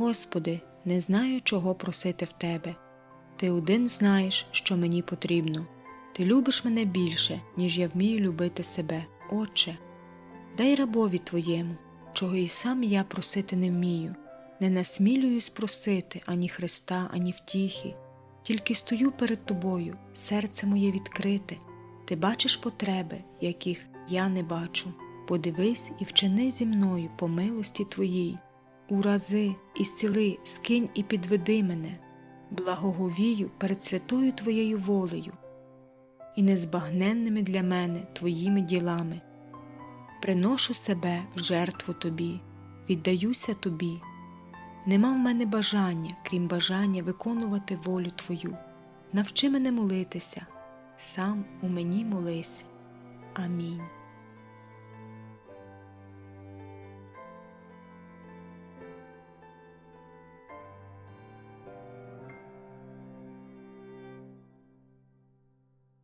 Господи, не знаю, чого просити в Тебе. Ти один знаєш, що мені потрібно. Ти любиш мене більше, ніж я вмію любити себе, Отче. Дай рабові Твоєму, чого і сам я просити не вмію, не насмілююсь просити ані Христа, ані втіхи, тільки стою перед Тобою, серце моє відкрите, Ти бачиш потреби, яких я не бачу. Подивись і вчини зі мною по милості Твоїй. Урази, ісціли, скинь і підведи мене, благоговію перед святою Твоєю волею і незбагненними для мене Твоїми ділами. Приношу себе в жертву Тобі, віддаюся Тобі. Нема в мене бажання, крім бажання виконувати волю Твою. Навчи мене молитися, сам у мені молись. Амінь.